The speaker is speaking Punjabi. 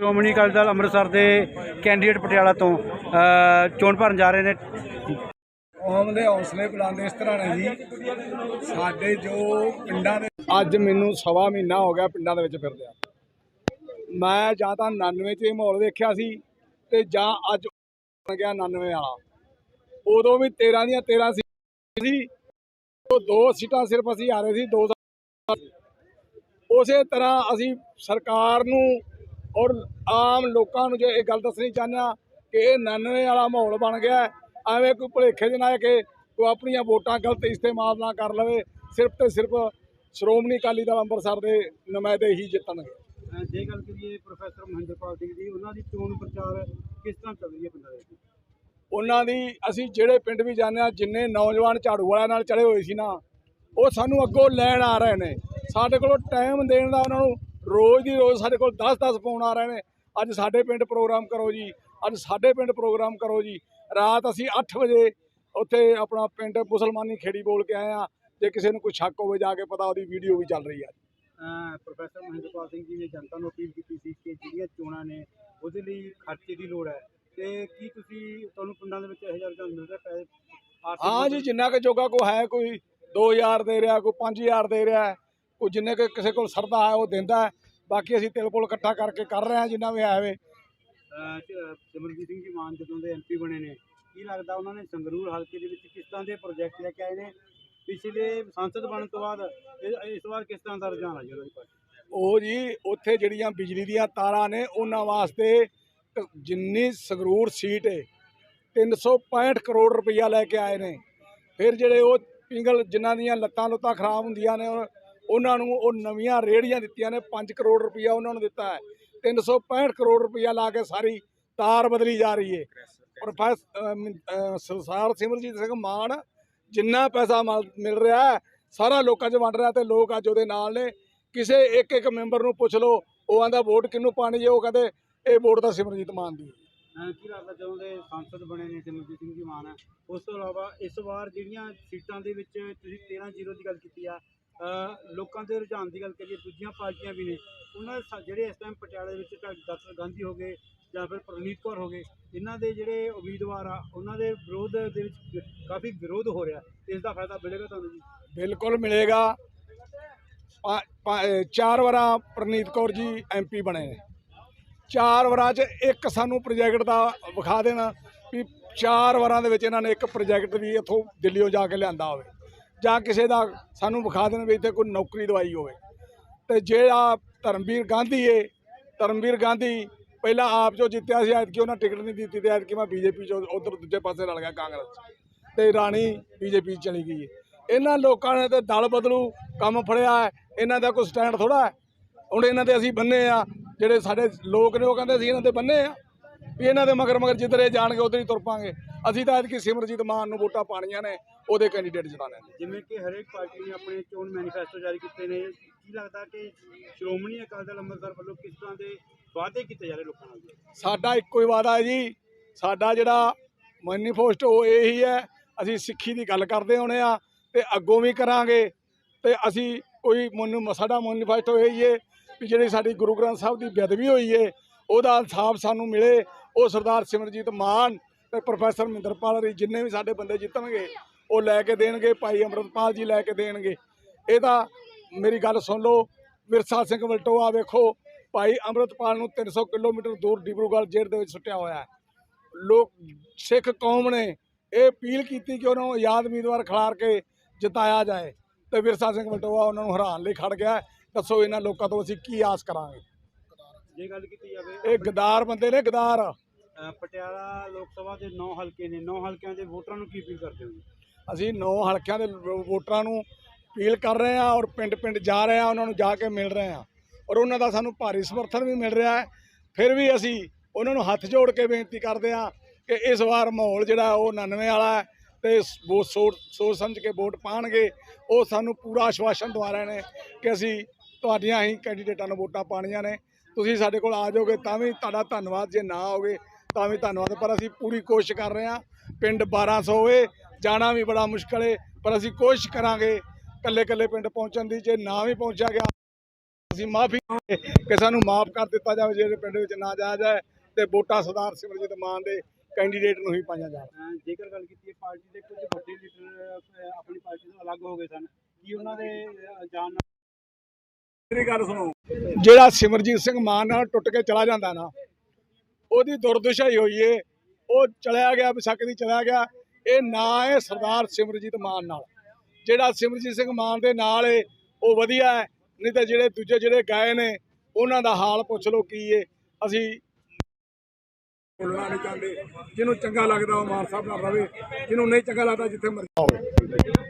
ਸ਼੍ਰੋਮਣੀ ਅਕਾਲੀ ਦਲ ਅੰਮ੍ਰਿਤਸਰ ਦੇ ਕੈਂਡੀਡੇਟ ਪਟਿਆਲਾ ਤੋਂ ਚੋਣ ਭਰਨ ਜਾ ਰਹੇ ਨੇ। ਕੌਮ ਦੇ ਹੌਸਲੇ ਬੁਲੰਦ ਇਸ ਤਰ੍ਹਾਂ ਨੇ ਜੀ, ਸਾਡੇ ਜੋ ਪਿੰਡਾਂ ਦੇ ਅੱਜ ਮੈਨੂੰ ਸਵਾ ਮਹੀਨਾ ਹੋ ਗਿਆ ਪਿੰਡਾਂ ਦੇ ਵਿੱਚ ਫਿਰਦਿਆਂ। ਮੈਂ ਜਾਂ ਤਾਂ 99 ਚ ਇਹ ਮਾਹੌਲ ਵੇਖਿਆ ਸੀ ਤੇ ਜਾਂ ਅੱਜ ਬਣ ਗਿਆ 99 ਵਾਲਾ। ਉਦੋਂ ਵੀ 13 ਦੀਆਂ 13 ਸੀ। ਉਹ ਦੋ ਸੀਟਾਂ ਸਿਰਫ ਅਸੀਂ ਹਾਰੇ ਸੀ, ਦੋ ਉਸੇ ਤਰ੍ਹਾਂ ਅਸੀਂ ਸਰਕਾਰ ਨੂੰ ਔਰ ਆਮ ਲੋਕਾਂ ਨੂੰ ਜੇ ਇਹ ਗੱਲ ਦੱਸਣੀ ਚਾਹੁੰਦੇ ਕਿ ਇਹ 99 ਵਾਲਾ ਮਾਹੌਲ ਬਣ ਗਿਆ। ਐਵੇਂ ਕੋਈ ਭੁਲੇਖੇ 'ਚ ਨਾ ਕਿ ਕੋਈ ਆਪਣੀਆਂ ਵੋਟਾਂ ਗਲਤ ਇਸਤੇਮਾਲ ਨਾ ਕਰ ਲਵੇ ਸਿਰਫ ਤੇ ਸਿਰਫ ਸ਼੍ਰੋਮਣੀ ਅਕਾਲੀ ਦਲ ਅੰਮ੍ਰਿਤਸਰ ਦੇ ਨੁਮਾਇੰਦੇ ਹੀ ਜਿੱਤਣਗੇ ਜੇ ਗੱਲ ਕਰੀਏ ਪ੍ਰੋਫੈਸਰ ਮਹਿੰਦਰਪਾਲ ਸਿੰਘ ਦੀ ਉਹਨਾਂ ਦੀ ਚੋਣ ਪ੍ਰਚਾਰ ਕਿਸ ਤਰ੍ਹਾਂ ਚੱਲ ਰਹੀ ਹੈ ਪਿੰਡਾਂ ਦੇ ਵਿੱਚ ਉਹਨਾਂ ਦੀ ਅਸੀਂ ਜਿਹੜੇ ਪਿੰਡ ਵੀ ਜਾਂਦੇ ਹਾਂ ਜਿੰਨੇ ਨੌਜਵਾਨ ਝਾੜੂ ਵਾਲਿਆਂ ਨਾਲ ਚੜੇ ਹੋਏ ਸੀ ਨਾ ਉਹ ਸਾਨੂੰ ਅੱਗੋਂ ਲੈਣ ਆ ਰਹੇ ਨੇ ਸਾਡੇ ਕੋਲ ਟਾਈਮ ਦੇਣ ਦਾ ਉਹਨਾਂ ਨੂੰ ਰੋਜ਼ ਦੀ ਰੋਜ਼ ਸਾਡੇ ਕੋਲ 10-10 ਫੋਨ ਆ ਰਹੇ ਨੇ। ਅੱਜ ਸਾਡੇ ਪਿੰਡ ਪ੍ਰੋਗਰਾਮ ਕਰੋ ਜੀ। ਅੱਜ ਸਾਡੇ ਪਿੰਡ ਪ੍ਰੋਗਰਾਮ ਕਰੋ ਜੀ। ਰਾਤ ਅਸੀਂ 8 ਵਜੇ ਉੱਥੇ ਆਪਣਾ ਪਿੰਡ ਮੁਸਲਮਾਨੀ ਖੇੜੀ ਬੋਲ ਕੇ ਆਏ ਆ। ਜੇ ਕਿਸੇ ਨੂੰ ਕੋਈ ਸ਼ੱਕ ਹੋਵੇ ਜਾ ਕੇ ਪਤਾ ਉਹਦੀ ਵੀਡੀਓ ਵੀ ਚੱਲ ਰਹੀ ਹੈ ਪ੍ਰੋਫੈਸਰ ਮਹਿੰਦਰਪਾਲ ਸਿੰਘ ਜੀ ਨੇ ਜਨਤਾ ਨੂੰ ਅਪੀਲ ਕੀਤੀ ਸੀ ਕਿ ਜਿਹੜੀਆਂ ਚੋਣਾਂ ਨੇ ਉਹਦੇ ਲਈ ਖਰਚੇ ਦੀ ਲੋੜ ਹੈ। ਤੇ ਕੀ ਤੁਸੀਂ ਤੁਹਾਨੂੰ ਪਿੰਡਾਂ ਦੇ ਵਿੱਚ ਇਹੋ ਜਿਹਾ ਰੁਝਾਨ ਮਿਲ ਰਿਹਾ? ਪੈ ਆਰਥਿਕ ਹਾਂ ਜੀ ਜਿੰਨਾ ਕੁ ਜੋਗਾ ਕੋ ਹੈ ਕੋਈ 2000 ਦੇ ਰਿਹਾ ਕੋਈ 5000 ਦੇ ਰਿਹਾ। ਕੋਈ ਜਿੰਨੇ ਕੁ ਕਿਸੇ ਕੋਲ ਸਰਦਾ ਹੈ ਉਹ ਦਿੰਦਾ ਹੈ। ਬਾਕੀ ਅਸੀਂ ਤਿਲ ਕੋਲ ਇਕੱਠਾ ਕਰਕੇ ਕਰ ਰਹੇ ਹਾਂ ਜਿੰਨਾ ਵੀ ਹੈ ਵੇ। ਅਹ ਚ- ਸਿਮਰਜੀਤ ਸਿੰਘ ਜੀ ਮਾਨ ਜਦੋਂ ਦੇ ਐਮਪੀ ਬਣੇ ਨੇ ਕੀ ਲੱਗਦਾ ਉਹਨਾਂ ਨੇ ਸੰਗਰੂਰ ਹਲਕੇ ਦੇ ਵਿੱਚ ਕਿਸ ਤਰ੍ਹਾਂ ਦੇ ਪ੍ਰੋਜੈਕਟ ਲੈ ਕੇ ਆਏ ਨੇ? ਪਿਛਲੇ ਸੰਸਦ ਬਣਨ ਤੋਂ ਬਾਅਦ ਇਸ ਵਾਰ ਕਿਸ ਤਰ੍ਹਾਂ ਦਾ ਰੁਝਾਨ ਆ ਜੀ ਉਹਨਾਂ ਦੀ ਪਾਰਟੀ ਉਹ ਜੀ ਉੱਥੇ ਜਿਹੜੀਆਂ ਬਿਜਲੀ ਦੀਆਂ ਤਾਰਾਂ ਨੇ ਉਹਨਾਂ ਵਾਸਤੇ ਜਿੰਨੀ ਸੰਗਰੂਰ ਸੀਟ ਹੈ 365 ਕਰੋੜ ਰੁਪਈਆ ਲੈ ਕੇ ਆਏ ਨੇ। ਫਿਰ ਜਿਹੜੇ ਉਹ ਪਿੰਗਲ ਜਿਨ੍ਹਾਂ ਦੀਆਂ ਲੱਤਾਂ ਲੁੱਤਾਂ ਖਰਾਬ ਹੁੰਦੀਆਂ ਨੇ ਉਹ- ਉਹਨਾਂ ਨੂੰ ਉਹ ਨਵੀਆਂ ਰੇੜੀਆਂ ਦਿੱਤੀਆਂ ਨੇ 5 ਕਰੋੜ ਰੁਪਈਆ ਉਹਨਾਂ ਨੂੰ ਦਿੱਤਾ ਹੈ। 365 ਕਰੋੜ ਰੁਪਈਆ ਲਾ ਕੇ ਸਾਰੀ ਤਾਰ ਬਦਲੀ ਜਾ ਰਹੀ ਹੈ। ਪ੍ਰੋਫੈਸਰ ਸਰਸਾਰ ਸਿਮਰਜੀਤ ਸਿੰਘ ਮਾਨ ਜਿੰਨਾ ਪੈਸਾ ਮਲ- ਮਿਲ ਰਿਹਾ ਸਾਰਾ ਲੋਕਾਂ 'ਚ ਵੰਡ ਰਿਹਾ ਤੇ ਲੋਕ ਅੱਜ ਉਹਦੇ ਨਾਲ ਨੇ। ਕਿਸੇ ਇੱਕ ਇੱਕ ਮੈਂਬਰ ਨੂੰ ਪੁੱਛ ਲਓ, ਉਹ ਆਂਦਾ ਵੋਟ ਕਿਹਨੂੰ ਪਾਣੀ ਜੇ ਉਹ ਕਹਿੰਦੇ ਇਹ ਵੋਟ ਤਾਂ ਸਿਮਰਜੀਤ ਮਾਨ ਦੀ ਹੈ। ਕੀ ਲੱਗਦਾ ਜਦੋਂ ਦੇ ਸੰਸਦ ਬਣੇ ਨੇ ਸਿਮਰਜੀਤ ਸਿੰਘ ਜੀ ਮਾਨ, ਉਸ ਤੋਂ ਇਲਾਵਾ ਇਸ ਵਾਰ ਜਿਹੜੀਆਂ ਸੀਟਾਂ ਦੇ ਵਿੱਚ ਤੁਸੀਂ 13 ਜ਼ੀਰੋ ਦੀ ਗੱਲ ਕੀਤੀ ਆ ਲੋਕਾਂ ਦੇ ਰੁਝਾਨ ਦੀ ਗੱਲ ਕਰੀਏ, ਦੂਜੀਆਂ ਪਾਰਟੀਆਂ ਵੀ ਨੇ। ਉਹਨਾਂ ਦੇ ਜਿਹੜੇ ਇਸ ਟਾਈਮ ਪਟਿਆਲੇ ਵਿੱਚ ਡਾਕਟਰ ਗਾਂਧੀ ਹੋ ਗਏ ਜਾਂ ਫਿਰ ਪ੍ਰਨੀਤ ਕੌਰ ਹੋ ਗਏ, ਇਹਨਾਂ ਦੇ ਜਿਹੜੇ ਉਮੀਦਵਾਰ ਆ, ਉਹਨਾਂ ਦੇ ਵਿਰੋਧ ਦੇ ਵਿੱਚ ਕਾਫੀ ਵਿਰੋਧ ਹੋ ਰਿਹਾ। ਇਸ ਦਾ ਫਾਇਦਾ ਮਿਲੇਗਾ ਤੁਹਾਨੂੰ ਜੀ? ਬਿਲਕੁਲ ਮਿਲੇਗਾ। ਚਾਰ ਵਾਰਾਂ ਪ੍ਰਨੀਤ ਕੌਰ ਜੀ ਐਮਪੀ ਬਣੇ ਨੇ। ਚਾਰ ਵਾਰਾਂ 'ਚ ਇੱਕ ਸਾਨੂੰ ਪ੍ਰੋਜੈਕਟ ਦਾ ਵਿਖਾ ਦੇਣਾ ਵੀ ਚਾਰ ਵਾਰਾਂ ਦੇ ਵਿੱਚ ਇਹਨਾਂ ਨੇ ਇੱਕ ਪ੍ਰੋਜੈਕਟ ਵੀ ਇੱਥੋਂ ਦਿੱਲੀੋਂ ਜਾ ਕੇ ਲਿਆਂਦਾ ਹੋਵੇ। ਜਾਂ ਕਿਸੇ ਦਾ ਸਾਨੂੰ ਵਿਖਾ ਦੇਣ ਵੀ ਇੱਥੇ ਕੋਈ ਨੌਕਰੀ ਦਵਾਈ ਹੋਵੇ। ਤੇ ਜਿਹੜਾ ਧਰਮਵੀਰ ਗਾਂਧੀ ਏ, ਧਰਮਵੀਰ ਗਾਂਧੀ ਪਹਿਲਾਂ ਆਪ ਜੋ ਜਿੱਤਿਆ ਸੀ, ਐਤਕੀ ਉਹਨਾਂ ਟਿਕਟ ਨਹੀਂ ਦਿੱਤੀ ਤੇ ਐਤਕੀ ਮੈਂ ਬੀਜੇਪੀ ਚੋਂ ਉਧਰ ਦੂਜੇ ਪਾਸੇ ਰਲ ਗਿਆ ਕਾਂਗਰਸ 'ਚ। ਤੇ ਰਾਣੀ ਬੀਜੇਪੀ ਚਲੀ ਗਈ ਏ। ਇਹਨਾਂ ਲੋਕਾਂ ਨੇ ਤੇ ਦਲ ਬਦਲੂ, ਕੰਮ ਫੜਿਆ ਇਹਨਾਂ ਦਾ ਕੋਈ ਸਟੈਂਡ ਥੋੜਾ ਹੈ ਹੁਣ ਇਹਨਾਂ ਦੇ ਅਸੀਂ ਬੰਨੇ ਆ, ਜਿਹੜੇ ਸਾਡੇ ਲੋਕ ਨੇ ਉਹ ਕਹਿੰਦੇ ਅਸੀਂ ਇਹਨਾਂ ਦੇ ਬੰਨੇ ਆ, ਵੀ ਇਹਨਾਂ ਦੇ ਮਗਰ ਮਗਰ ਜਿੱਧਰੇ ਜਾਣਗੇ, ਉਧਰ ਹੀ ਤੁਰ ਪਾਂਗੇ। ਅਸੀਂ ਤਾਂ ਐਤਕੀ ਸਿਮਰਜੀਤ ਮਾਨ ਨੂੰ ਵੋਟਾਂ ਪਾਣੀਆਂ ਨੇ ਉਹਦੇ ਕੈਂਡੀਡੇਟ ਜਿਤਾਣੇ ਨੇ। ਜਿਵੇਂ ਕਿ ਹਰੇਕ ਪਾਰਟੀ ਨੇ ਆਪਣੇ ਚੋਣ ਮੈਨੀਫੈਸਟੋ ਜਾਰੀ ਕੀਤੇ ਨੇ ਕੀ ਲੱਗਦਾ ਕਿ ਸ਼੍ਰੋਮਣੀ ਅਕਾਲੀ ਦਲ ਅੰਮ੍ਰਿਤਸਰ ਵੱਲੋਂ ਕਿਸ ਤਰ੍ਹਾਂ ਦੇ ਵਾਅਦੇ ਕੀਤੇ ਜਾ ਰਹੇ ਲੋਕਾਂ ਨਾਲ? ਸਾਡਾ ਇੱਕੋ ਹੀ ਵਾਦਾ ਹੈ ਜੀ ਸਾਡਾ ਜਿਹੜਾ ਮੈਨੀਫੈਸਟੋ ਇਹੀ ਹੈ ਅਸੀਂ ਸਿੱਖੀ ਦੀ ਗੱਲ ਕਰਦੇ ਹੋਣੇ ਆ ਤੇ ਅੱਗੋਂ ਵੀ ਕਰਾਂਗੇ ਤੇ ਅਸੀਂ ਕੋਈ ਮਨ ਸਾਡਾ ਮੈਨੀਫੈਸਟੋ ਇਹੀ ਹੈ ਵੀ ਜਿਹੜੀ ਸਾਡੀ ਗੁਰੂ ਗ੍ਰੰਥ ਸਾਹਿਬ ਦੀ ਬੇਅਦਬੀ ਹੋਈ ਹੈ ਉਹਦਾ ਇਨਸਾਫ ਸਾਨੂੰ ਮਿਲੇ ਉਹ ਸਰਦਾਰ ਸਿਮਰਜੀਤ ਮਾਨ ਤੇ ਪ੍ਰੋਫੈਸਰ ਮਹਿੰਦਰਪਾਲ ਜੀ ਜਿੰਨੇ ਵੀ ਸਾਡੇ ਬੰਦੇ ਜਿੱਤਣਗੇ ਉਹ ਲੈ ਕੇ ਦੇਣਗੇ ਭਾਈ ਅੰਮ੍ਰਿਤਪਾਲ ਜੀ ਲੈ ਕੇ ਦੇਣਗੇ। ਇਹ ਤਾਂ ਮੇਰੀ ਗੱਲ ਸੁਣ ਲਓ ਵਿਰਸਾ ਸਿੰਘ ਵਲਟੋਆ ਵੇਖੋ ਭਾਈ ਅੰਮ੍ਰਿਤਪਾਲ ਨੂੰ 300 ਕਿਲੋਮੀਟਰ ਦੂਰ ਡਿਬਰੂਗੜ੍ਹ ਜੇਲ੍ਹ ਦੇ ਵਿੱਚ ਸੁੱਟਿਆ ਹੋਇਆ ਹੈ। ਲੋਕ ਸਿੱਖ ਕੌਮ ਨੇ ਇਹ ਅਪੀਲ ਕੀਤੀ ਕਿ ਉਹਨਾਂ ਨੂੰ ਆਜ਼ਾਦ ਉਮੀਦਵਾਰ ਖਿਲਾਰ ਕੇ ਜਿਤਾਇਆ ਜਾਏ। ਤੇ ਵਿਰਸਾ ਸਿੰਘ ਵਲਟੋਆ ਉਹਨਾਂ ਨੂੰ ਹਰਾਉਣ ਲਈ ਖੜ ਗਿਆ। ਦੱਸੋ ਇਹਨਾਂ ਲੋਕਾਂ ਤੋਂ ਅਸੀਂ ਕੀ ਆਸ ਕਰਾਂਗੇ? ਜੇ ਗੱਲ ਕੀਤੀ ਜਾਵੇ ਇਹ ਗਦਾਰ ਬੰਦੇ ਨੇ ਗਦਾਰ। ਪਟਿਆਲਾ ਲੋਕ ਸਭਾ ਦੇ 9 ਹਲਕੇ ਨੇ। 9 ਹਲਕਿਆਂ ਦੇ ਵੋਟਰਾਂ ਨੂੰ ਕੀ ਅਪੀਲ ਕਰਦੇ ਹੋ ਜੀ? ਅਸੀਂ ਨੌ ਹਲਕਿਆਂ ਦੇ ਵੋ- ਵੋਟਰਾਂ ਨੂੰ ਅਪੀਲ ਕਰ ਰਹੇ ਹਾਂ ਔਰ ਪਿੰਡ ਪਿੰਡ ਜਾ ਰਹੇ ਹਾਂ, ਉਹਨਾਂ ਨੂੰ ਜਾ ਕੇ ਮਿਲ ਰਹੇ ਹਾਂ। ਔਰ ਉਹਨਾਂ ਦਾ ਸਾਨੂੰ ਭਾਰੀ ਸਮਰਥਨ ਵੀ ਮਿਲ ਰਿਹਾ ਹੈ। ਫਿਰ ਵੀ ਅਸੀਂ ਉਹਨਾਂ ਨੂੰ ਹੱਥ ਜੋੜ ਕੇ ਬੇਨਤੀ ਕਰਦੇ ਹਾਂ ਕਿ ਇਸ ਵਾਰ ਮਾਹੌਲ ਜਿਹੜਾ ਉਹ 99 ਵਾਲਾ ਹੈ ਤੇ ਬਹੁਤ ਸੋਚ ਸਮਝ ਕੇ ਵੋਟ ਪਾਣਗੇ। ਉਹ ਸਾਨੂੰ ਪੂਰਾ ਆਸ਼ਵਾਸਨ ਦਵਾ ਰਹੇ ਨੇ ਕਿ ਅਸੀਂ ਤੁਹਾਡੀਆਂ ਹੀ ਕੈਂਡੀਡੇਟਾਂ ਨੂੰ ਵੋਟਾਂ ਪਾਣੀਆਂ ਨੇ। ਤੁਸੀਂ ਸਾਡੇ ਕੋਲ ਆ ਜਾਓਗੇ ਤਾਂ ਵੀ ਤੁਹਾਡਾ ਧੰਨਵਾਦ। ਜੇ ਨਾ ਆਓਗੇ ਤਾਂ ਵੀ ਧੰਨਵਾਦ ਪਰ ਅਸੀਂ ਪੂਰੀ ਕੋਸ਼ਿਸ਼ ਕਰ ਰਹੇ ਹਾਂ। ਪਿੰਡ 1200 ਹੋਵੇ ਜਾਣਾ ਵੀ ਬੜਾ ਮੁਸ਼ਕਲ ਹੈ ਪਰ ਅਸੀਂ ਕੋਸ਼ਿਸ਼ ਕਰਾਂਗੇ ਕੱਲੇ ਕੱਲੇ ਪਿੰਡ ਪਹੁੰਚਣ ਦੀ ਜੇ ਨਾ ਵੀ ਪਹੁੰਚਿਆ ਗਿਆ ਅਸੀਂ ਮਾਫੀ ਕਿ ਸਾਨੂੰ ਮਾਫ ਕਰ ਦਿੱਤਾ ਜਾਵੇ ਜਿਹੜੇ ਪਿੰਡ ਵਿੱਚ ਨਾ ਜਾਇਆ ਜਾਏ ਤੇ ਵੋਟਾਂ ਸਰਦਾਰ ਸਿਮਰਜੀਤ ਮਾਨ ਦੇ ਕੈਂਡੀਡੇਟ ਨੂੰ ਹੀ ਪਾਈਆਂ ਜਾਣ। ਅਹ ਜੇਕਰ ਗੱਲ ਕੀਤੀ ਹੈ ਪਾਰਟੀ ਦੇ ਕੁਝ ਵੱਡੇ ਲੀਡਰ ਆਪਣੀ ਪਾਰਟੀ ਤੋਂ ਅਲੱਗ ਹੋ ਗਏ ਸਨ ਕੀ ਉਹਨਾਂ ਦੇ ਜਾਣ ਨਾਲ ਮੇਰੀ ਗੱਲ ਸੁਣੋ। ਜਿਹੜਾ ਸਿਮਰਜੀਤ ਸਿੰਘ ਮਾਨ ਨਾਲ ਟੁੱਟ ਕੇ ਚਲਾ ਜਾਂਦਾ ਨਾ ਉਹਦੀ ਦੁਰਦਸ਼ਾ ਹੋਈ ਏ, ਉਹ ਚਲਿਆ ਗਿਆ ਵਿਸਕ ਦੀ ਚਲਿਆ ਗਿਆ। ਇਹ ਨਾਂ ਹੈ ਸਰਦਾਰ ਸਿਮਰਜੀਤ ਮਾਨ ਨਾਲ। ਜਿਹੜਾ ਸਿਮਰਜੀਤ ਸਿੰਘ ਮਾਨ ਦੇ ਨਾਲ ਏ, ਉਹ ਵਧੀਆ ਹੈ ਨਹੀਂ ਤਾਂ ਜਿਹੜੇ ਦੂਜੇ ਜਿਹੜੇ ਗਏ ਨੇ, ਉਹਨਾਂ ਦਾ ਹਾਲ ਪੁੱਛ ਲਓ ਕੀ ਏ। ਅਸੀਂ ਬੋਲਣਾ ਨਹੀਂ ਚਾਹੁੰਦੇ। ਜਿਹਨੂੰ ਚੰਗਾ ਲੱਗਦਾ ਉਹ ਮਾਨ ਸਾਹਿਬ ਨਾਲ ਰਵੇ, ਜਿਹਨੂੰ ਨਹੀਂ ਚੰਗਾ ਲੱਗਦਾ ਜਿੱਥੇ ਮਰਜ਼ੀ ਹੋਵੇ